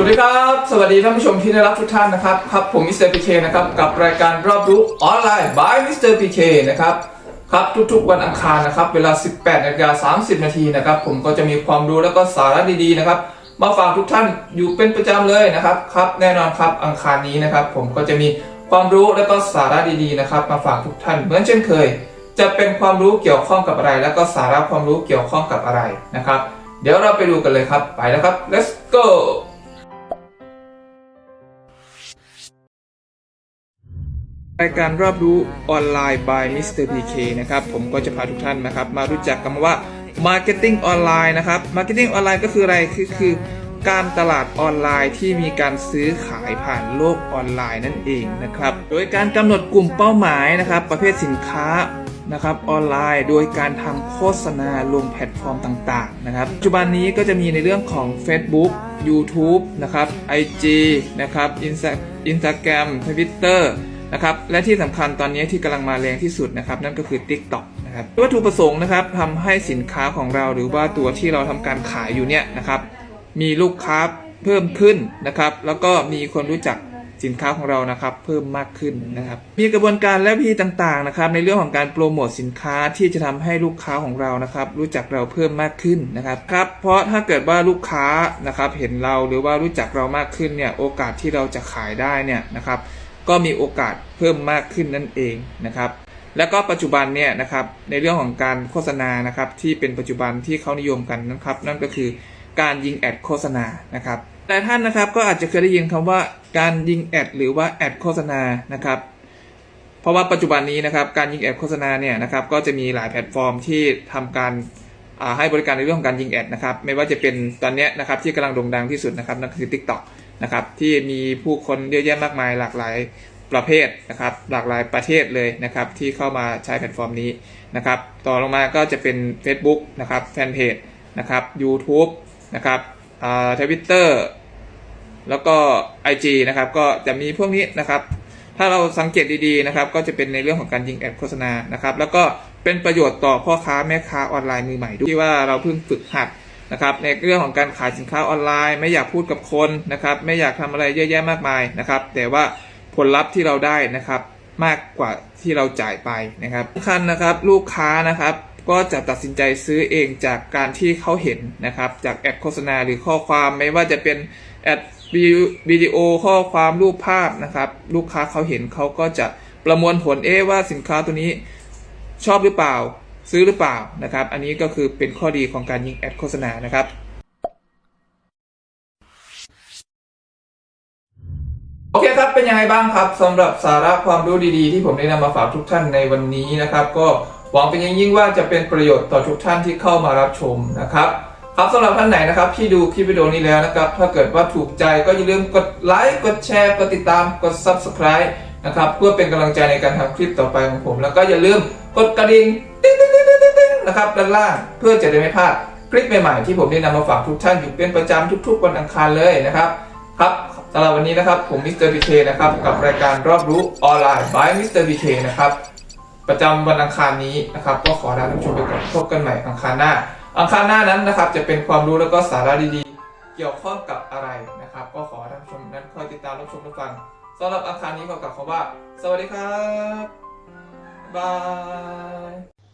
วัสดีครับ สวัสดีท่านผู้ชมที่ได้รับทุกท่านนะครับ ครับผมมิสเตอร์พีเคนะครับ กับรายการรอบรู้ออนไลน์ by มิสเตอร์พีเคนะครับ ครับทุกๆวันอังคารนะครับ เวลา 18นาฬิกา30 นาทีนะครับ ผมก็จะมีความรู้แล้วก็สาระดีๆนะครับ มาฝากทุกท่านอยู่เป็นประจำเลยนะครับ ครับ แน่นอนครับอังคารนี้นะครับ ผมก็จะมีความรู้แล้วก็สาระดีๆนะครับ มาฝากทุกท่านเหมือนเช่นเคย จะเป็นความรู้เกี่ยวข้องกับอะไร แล้วก็สาระความรู้เกี่ยวข้องกับอะไรนะครับ เดี๋ยวเราไปดูกันเลยครับ ไปแล้วครับ let's go รายการรอบรู้ออนไลน์ by Mr. PK นะครับ ผมก็จะพาทุกท่านนะครับ มารู้จักกันว่า Marketing ออนไลน์นะครับ Marketing ออนไลน์ก็คืออะไรคือคือการตลาดออนไลน์ที่มีการซื้อขายผ่านโลกออนไลน์นั่นเองนะครับ โดยการกำหนดกลุ่มเป้าหมายนะครับ ประเภทสินค้านะครับออนไลน์โดยการทำโฆษณาลงแพลตฟอร์มต่าง ๆ นะครับปัจจุบันนี้ก็จะมีในเรื่องของ Facebook YouTube นะครับ IG นะครับ Instagram Twitter นะครับและที่สำคัญตอนนี้ที่กำลังมาแรงที่สุดนะครับนั่นก็คือ TikTok นะครับวัตถุประสงค์นะครับทำให้สินค้าของเราหรือว่าตัวที่เราทำการขายอยู่เนี่ยนะครับมีลูกค้าเพิ่มขึ้นนะครับแล้วก็มีคนรู้จักสินค้าของเรานะครับเพิ่มมากขึ้นนะครับมีกระบวนการและวิธีต่างๆนะครับในเรื่องของการโปรโมทสินค้าที่จะทำให้ลูกค้าของเรานะครับรู้จักเราเพิ่มมากขึ้นนะครับครับเพราะถ้าเกิดว่าลูกค้านะครับเห็นเราหรือว่ารู้จักเรามากขึ้นเนี่ยโอกาสที่เราจะขายได้เนี่ยนะครับ ก็มีโอกาสเพิ่มมากขึ้นนั่นเองนะครับ แล้วก็ปัจจุบันเนี่ยนะครับในเรื่องของการโฆษณานะครับที่เป็นปัจจุบันที่เขานิยมกันนะครับ นั่นก็คือการยิงแอดโฆษณานะครับแต่ท่านนะครับก็อาจจะเคยได้ยินคำว่าการยิงแอดหรือว่าแอดโฆษณานะครับเพราะว่าปัจจุบันนี้นะครับการยิงแอดโฆษณาเนี่ยนะครับก็จะมีหลายแพลตฟอร์มที่ทำการให้บริการในเรื่องของการยิงแอดนะครับไม่ว่าจะเป็นตอนนี้นะครับที่กำลังโด่งดังที่สุดนะครับนั่นคือ TikTok นะครับที่มีผู้คนเยอะแยะมากมายหลากหลายประเภทนะครับหลากหลายประเทศเลยนะครับที่เข้ามาใช้แพลตฟอร์มนี้นะครับต่อลงมาก็จะเป็น Facebook นะครับแฟนเพจนะครับ YouTube นะครับอ่าทวิตเตอร์แล้วก็ IG นะครับก็จะมีพวกนี้นะครับถ้าเราสังเกตดีๆนะครับก็จะเป็นในเรื่องของการยิงแอดโฆษณานะครับแล้วก็เป็นประโยชน์ต่อพ่อค้าแม่ค้าออนไลน์มือใหม่ด้วยที่ว่าเราเพิ่งฝึกหัด นะครับในเรื่องของการขายสินค้าออนไลน์ ไม่อยากพูดกับคนนะครับ ไม่อยากทำอะไรเยอะแยะมากมายนะครับ แต่ว่าผลลัพธ์ที่เราได้นะครับมากกว่าที่เราจ่ายไปนะครับสำคัญนะครับลูกค้านะครับก็จะตัดสินใจซื้อเองจากการที่เขาเห็นนะครับ จากแอดโฆษณาหรือข้อความไม่ว่าจะเป็นแอดวิดีโอข้อความรูปภาพนะครับ ลูกค้าเขาเห็นเขาก็จะประมวลผลเอ๊ว่าสินค้าตัวนี้ชอบหรือเปล่า ซื้อหรือเปล่านะครับ อันนี้ก็คือเป็นข้อดีของการยิงแอดโฆษณานะครับโอเคครับ เป็นยังไงบ้างครับสำหรับสาระความรู้ดีๆ ที่ผมได้นำมาฝากทุกท่านในวันนี้นะครับ ก็หวังเป็นอย่างยิ่งว่าจะเป็นประโยชน์ต่อทุกท่านที่เข้ามารับชมนะครับ ครับสำหรับท่านไหนนะครับ ที่ดูคลิปวิดีโอนี้แล้วนะครับ ถ้าเกิดว่าถูกใจก็อย่าลืมกดไลค์กดแชร์กดติดตามกด Subscribe นะครับ เพื่อเป็นกำลังใจในการทำคลิปต่อไปของผม แล้วก็อย่าลืมกดกระดิ่งติ๊งติ๊งติ๊งติ๊งติ๊ง นะครับด้านล่างเพื่อจะได้ไม่พลาดคลิปใหม่ๆที่ผมได้นำมาฝากทุกท่านอยู่เป็นประจำทุกๆวันอังคารเลยนะครับครับสำหรับวันนี้นะครับผมมิสเตอร์บีเคนะครับกับรายการรอบรู้ออนไลน์ by มิสเตอร์บีเคนะครับประจำวันอังคารนี้นะครับก็ขอลาท่านผู้ชมไปก่อนพบกันใหม่อังคารหน้า อังคารหน้านั้นนะครับจะเป็นความรู้แล้วก็สาระดีๆ เกี่ยวข้องกับอะไรนะครับ ก็ขอท่านผู้ชมนั้นคอยติดตามรับชมรับฟังสำหรับอังคารนี้ขอกล่าวคำว่า สวัสดีครับบาย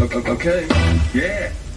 Okay. okay. Yeah.